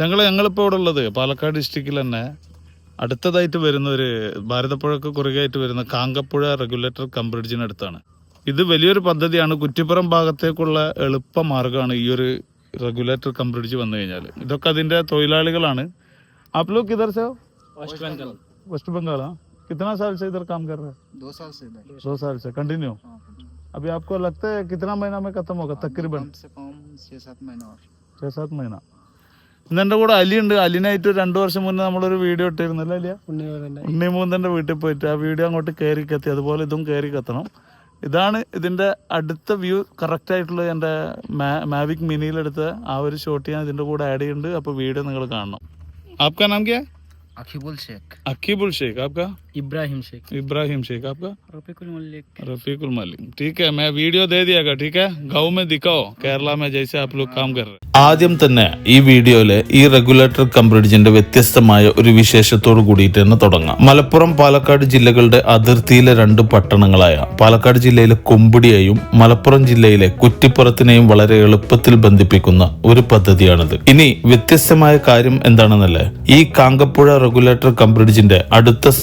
ഞങ്ങൾ ഞങ്ങളിപ്പോൾ ഇവിടെ ഉള്ളത് പാലക്കാട് ഡിസ്ട്രിക്റ്റിൽ തന്നെ അടുത്തതായിട്ട് വരുന്ന ഒരു ഭാരതപ്പുഴക്ക് കുറുകയായിട്ട് വരുന്ന കാങ്കപ്പുഴ റെഗുലേറ്റർ കം ബ്രിഡ്ജിനടുത്താണ് ഇത് വലിയൊരു പദ്ധതിയാണ് കുറ്റിപ്പുറം ഭാഗത്തേക്കുള്ള എളുപ്പ മാർഗ്ഗമാണ് ഈ ഒരു റെഗുലേറ്റർ കം ബ്രിഡ്ജ് വന്നു കഴിഞ്ഞാൽ ഇതൊക്കെ അതിൻ്റെ തൊഴിലാളികളാണ് आप लोग किधर से हो वेस्ट बंगाल वेस्ट बंगाल हाँ कितना साल से इधर काम कर रहे हैं दो साल से इधर दो साल से कंटिन्यू हाँ, अभी आपको लगता है कितना महीना में खत्म होगा तकरीबन कम से कम छः सात महीना और छः सात महीना ഇന്ന് എന്റെ കൂടെ അലിയുണ്ട്. അലിനായിട്ട് രണ്ടു വർഷം മുന്നേ നമ്മളൊരു വീഡിയോ ഇട്ടിരുന്നല്ലോ അലിയ? ഉണ്ണിമൂന്തന്റെ വീട്ടിൽ പോയിട്ട് ആ വീഡിയോ അങ്ങോട്ട് കയറി കത്തി അതുപോലെ ഇതും കയറി കത്തണം. ഇതാണ് ഇതിന്റെ അടുത്ത വ്യൂ കറക്റ്റ് ആയിട്ടുള്ള എന്റെ മാവിക് മിനിയിലെടുത്ത ആ ഒരു ഷോട്ട് ഞാൻ ഇതിന്റെ കൂടെ ആഡ് ചെയ്യുന്നുണ്ട്. അപ്പോൾ വീഡിയോ നിങ്ങൾ കാണണം. ആപ്കാ നാം ക്യാ? അഖിബുൽ ഷേഖ്. അഖിബുൽ ഷേഖ് ആപ്കാ? इब्राहिम शेख इब्राहिम शेख आपका रफीकुल मलिक रफीकुल मलिक ठीक है मैं वीडियो दे दियागा ठीक है गाँव में दिखाओ केरला में जैसे आप लोग काम कर रहे ആദ്യം തന്നെ ഈ വീഡിയോയില് ഈ റെഗുലേറ്റർ കം ബ്രിഡ്ജിന്റെ വ്യത്യസ്തമായ ഒരു വിശേഷത്തോട് കൂടിയിട്ട് തന്നെ തുടങ്ങാം മലപ്പുറം പാലക്കാട് ജില്ലകളുടെ അതിർത്തിയിലെ രണ്ട് പട്ടണങ്ങളായ പാലക്കാട് ജില്ലയിലെ കുമ്പിടിയെയും മലപ്പുറം ജില്ലയിലെ കുറ്റിപ്പുറത്തിനെയും വളരെ എളുപ്പത്തിൽ ബന്ധിപ്പിക്കുന്ന ഒരു പദ്ധതിയാണിത് ഇനി വ്യത്യസ്തമായ കാര്യം എന്താണെന്നല്ലേ ഈ കാങ്കപ്പുഴ റെഗുലേറ്റർ കം ബ്രിഡ്ജിന്റെ അടുത്ത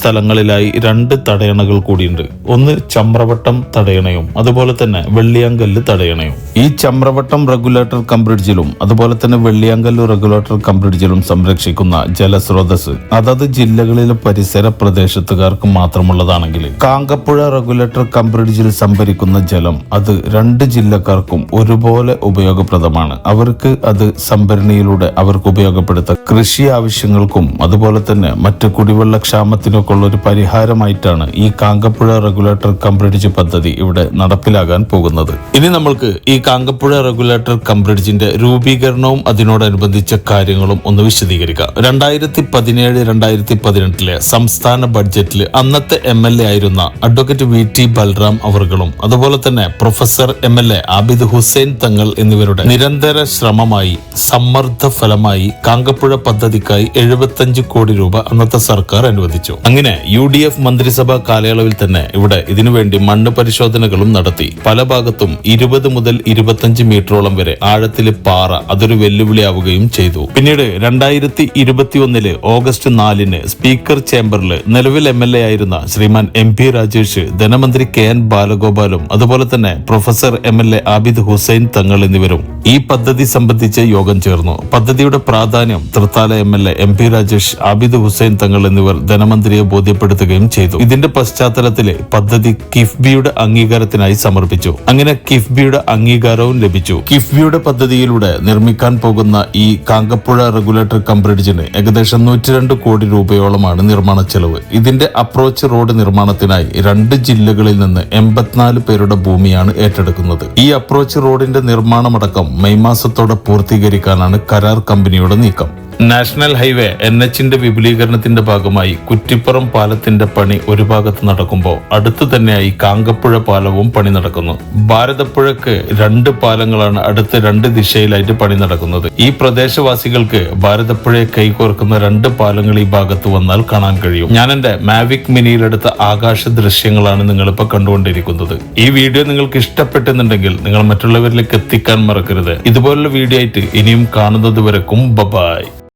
സ്ഥലങ്ങളിലായി രണ്ട് തടയണകൾ കൂടിയുണ്ട്. ഒന്ന് ചമ്രവട്ടം തടയണയും അതുപോലെ തന്നെ വെള്ളിയാങ്കല്ല് തടയണയും. ഈ ചമ്രവട്ടം റെഗുലേറ്റർ കം ബ്രിഡ്ജിലും അതുപോലെ തന്നെ വെള്ളിയാങ്കല്ല് റെഗുലേറ്റർ കം ബ്രിഡ്ജിലും സംരക്ഷിക്കുന്ന ജലസ്രോതസ് അതത് ജില്ലകളിലെ പരിസര പ്രദേശത്തുകാർക്ക് മാത്രമുള്ളതാണെങ്കിൽ. കാങ്കപ്പുഴ റെഗുലേറ്റർ കം ബ്രിഡ്ജിൽ സംഭരിക്കുന്ന ജലം അത് രണ്ട് ജില്ലക്കാർക്കും ഒരുപോലെ ഉപയോഗപ്രദമാണ്. അവർക്ക് അത് സംഭരണിയിലൂടെ അവർക്ക് ഉപയോഗപ്പെടുത്താം. കൃഷി ആവശ്യങ്ങൾക്കും അതുപോലെ തന്നെ മറ്റ് കുടിവെള്ള ക്ഷാമത്തിനൊക്കെ ഉള്ള ഒരു പരിഹാരമായിട്ടാണ് ഈ കാങ്കപ്പുഴ റെഗുലേറ്റർ കം ബ്രിഡ്ജ് പദ്ധതി ഇവിടെ നടപ്പിലാകാൻ പോകുന്നത്. ഇനി നമ്മൾക്ക് ഈ കാങ്കപ്പുഴ റെഗുലേറ്റർ കം ബ്രിഡ്ജിന്റെ രൂപീകരണവും അതിനോടനുബന്ധിച്ച കാര്യങ്ങളും ഒന്ന് വിശദീകരിക്കാം. രണ്ടായിരത്തി പതിനേഴ് രണ്ടായിരത്തി പതിനെട്ടിലെ സംസ്ഥാന ബഡ്ജറ്റിൽ അന്നത്തെ എം എൽ എ ആയിരുന്ന അഡ്വക്കേറ്റ് വി ടി ബൽറാം അവർകളും അതുപോലെ തന്നെ professor M L A Abid Hussain Thangal എന്നിവരുടെ നിരന്തര ശ്രമമായി സമ്മർദ്ദ ഫലമായി കാങ്കപ്പുഴ പദ്ധതിക്കായി എഴുപത്തഞ്ച് കോടി രൂപ അന്നത്തെ സർക്കാർ അനുവദിച്ചു. അങ്ങനെ യു ഡി എഫ് മന്ത്രിസഭാ കാലയളവിൽ തന്നെ ഇവിടെ ഇതിനുവേണ്ടി മണ്ണ് പരിശോധനകളും നടത്തി. പല ഭാഗത്തും ഇരുപത് മുതൽ ഇരുപത്തഞ്ച് മീറ്ററോളം വരെ ആഴത്തിൽ പാറ അതൊരു വെല്ലുവിളിയാവുകയും ചെയ്തു. പിന്നീട് രണ്ടായിരത്തി ഇരുപത്തിയൊന്നിൽ ഓഗസ്റ്റ് നാലിന് സ്പീക്കർ ചേംബറിൽ നിലവിൽ എം എൽ എ ആയിരുന്ന ശ്രീമാൻ എം പി രാജേഷ് ധനമന്ത്രി കെ എൻ ബാലഗോപാലും അതുപോലെ തന്നെ professor M L A Abid Hussain Thangal എന്നിവരും ഈ പദ്ധതി സംബന്ധിച്ച് യോഗം ചേർന്നു. പദ്ധതിയുടെ പ്രാധാന്യം Thrithala M L A M P Rajesh Abid Hussain Thangal എന്നിവർ ധനമന്ത്രിയെ ബോധ്യപ്പെടുത്തുകയും ചെയ്തു. ഇതിന്റെ പശ്ചാത്തലത്തിലെ പദ്ധതി കിഫ്ബിയുടെ അംഗീകാരത്തിനായി സമർപ്പിച്ചു. അങ്ങനെ കിഫ്ബിയുടെ അംഗീകാരവും ലഭിച്ചു. കിഫ്ബിയുടെ പദ്ധതിയിലൂടെ നിർമ്മിക്കാൻ പോകുന്ന ഈ കാങ്കപ്പുഴ റെഗുലേറ്റർ കം ബ്രിഡ്ജിന് ഏകദേശം നൂറ്റിരണ്ട് കോടി രൂപയോളമാണ് നിർമ്മാണ ചെലവ്. ഇതിന്റെ അപ്രോച്ച് റോഡ് നിർമ്മാണത്തിനായി രണ്ട് ജില്ലകളിൽ നിന്ന് എൺപത്തിനാല് പേരുടെ ഭൂമിയാണ് ഏറ്റെടുക്കുന്നത്. ഈ അപ്രോച്ച് റോഡിന്റെ നിർമ്മാണമടക്കം മെയ് മാസത്തോടെ പൂർത്തീകരിക്കാനാണ് കരാർ കമ്പനിയുടെ നീക്കം. നാഷണൽ ഹൈവേ എൻ എച്ചിന്റെ വിപുലീകരണത്തിന്റെ ഭാഗമായി കുറ്റിപ്പുറം പാലത്തിന്റെ പണി ഒരു ഭാഗത്ത് നടക്കുമ്പോൾ അടുത്തു തന്നെയായി കാങ്കപ്പുഴ പാലവും പണി നടക്കുന്നു. ഭാരതപ്പുഴക്ക് രണ്ട് പാലങ്ങളാണ് അടുത്ത രണ്ട് ദിശയിലായിട്ട് പണി നടക്കുന്നത്. ഈ പ്രദേശവാസികൾക്ക് ഭാരതപ്പുഴയെ കൈകോർക്കുന്ന രണ്ട് പാലങ്ങൾ ഈ ഭാഗത്ത് വന്നാൽ കാണാൻ കഴിയും. ഞാൻ എന്റെ മാവിക് മിനിയിലെടുത്ത ആകാശ ദൃശ്യങ്ങളാണ് നിങ്ങളിപ്പോ കണ്ടുകൊണ്ടിരിക്കുന്നത്. ഈ വീഡിയോ നിങ്ങൾക്ക് ഇഷ്ടപ്പെട്ടെന്നുണ്ടെങ്കിൽ നിങ്ങൾ മറ്റുള്ളവരിലേക്ക് എത്തിക്കാൻ മറക്കരുത്. ഇതുപോലുള്ള വീഡിയോ ആയിട്ട് ഇനിയും കാണുന്നത് വരക്കും. ബബായ്.